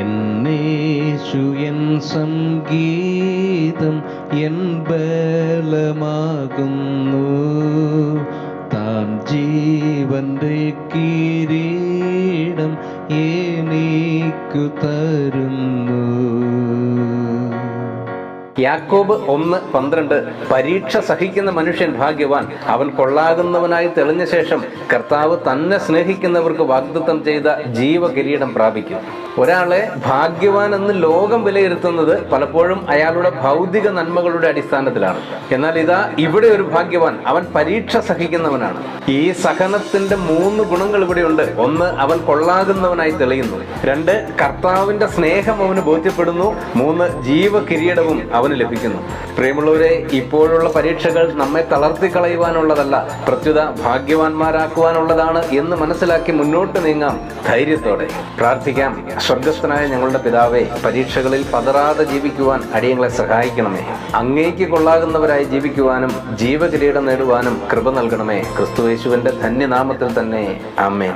എന്നേശു N സംഗീതം N ബലമാകുന്നു. താൻ ജീവന്റെ കിരീടം എനിക്കു തരുന്നു. യാക്കോബ് ഒന്ന് പന്ത്രണ്ട്. പരീക്ഷ സഹിക്കുന്ന മനുഷ്യൻ ഭാഗ്യവാൻ. അവൻ കൊള്ളാകുന്നവനായി തെളിഞ്ഞ ശേഷം കർത്താവ് തന്നെ സ്നേഹിക്കുന്നവർക്ക് വാഗ്ദത്തം ചെയ്ത ജീവകിരീടം പ്രാപിക്കും. ഒരാളെ ഭാഗ്യവാൻ എന്ന് ലോകം വിലയിരുത്തുന്നത് പലപ്പോഴും അയാളുടെ ഭൗതിക നന്മകളുടെ അടിസ്ഥാനത്തിലാണ്. എന്നാൽ ഇതാ ഇവിടെ ഒരു ഭാഗ്യവാൻ. അവൻ പരീക്ഷ സഹിക്കുന്നവനാണ്. ഈ സഹനത്തിന്റെ മൂന്ന് ഗുണങ്ങൾ ഇവിടെയുണ്ട്. ഒന്ന് അവൻ കൊള്ളാകുന്നവനായി തെളിയുന്നു. രണ്ട് കർത്താവിന്റെ സ്നേഹം അവന് ബോധ്യപ്പെടുന്നു. മൂന്ന് ജീവകിരീടവും അവന് ലഭിക്കുന്നു. പ്രിയമുള്ളവരെ ഇപ്പോഴുള്ള പരീക്ഷകൾ നമ്മെ തളർത്തി കളയുവാനുള്ളതല്ല പ്രത്യുത ഭാഗ്യവാന്മാരാക്കുവാനുള്ളതാണ് എന്ന് മനസ്സിലാക്കി മുന്നോട്ട് നീങ്ങാം ധൈര്യത്തോടെ. പ്രാർത്ഥിക്കാം. സ്വർഗസ്ഥനായ ഞങ്ങളുടെ പിതാവെ പരീക്ഷകളിൽ പതറാതെ ജീവിക്കുവാൻ അടിയങ്ങളെ സഹായിക്കണമേ. അങ്ങേക്ക് കൊള്ളാകുന്നവരായി ജീവിക്കുവാനും ജീവകിരീടം നേടുവാനും കൃപ നൽകണമേ. ക്രിസ്തുയേശുവിന്റെ ധന്യനാമത്തിൽ തന്നെ. ആമേൻ.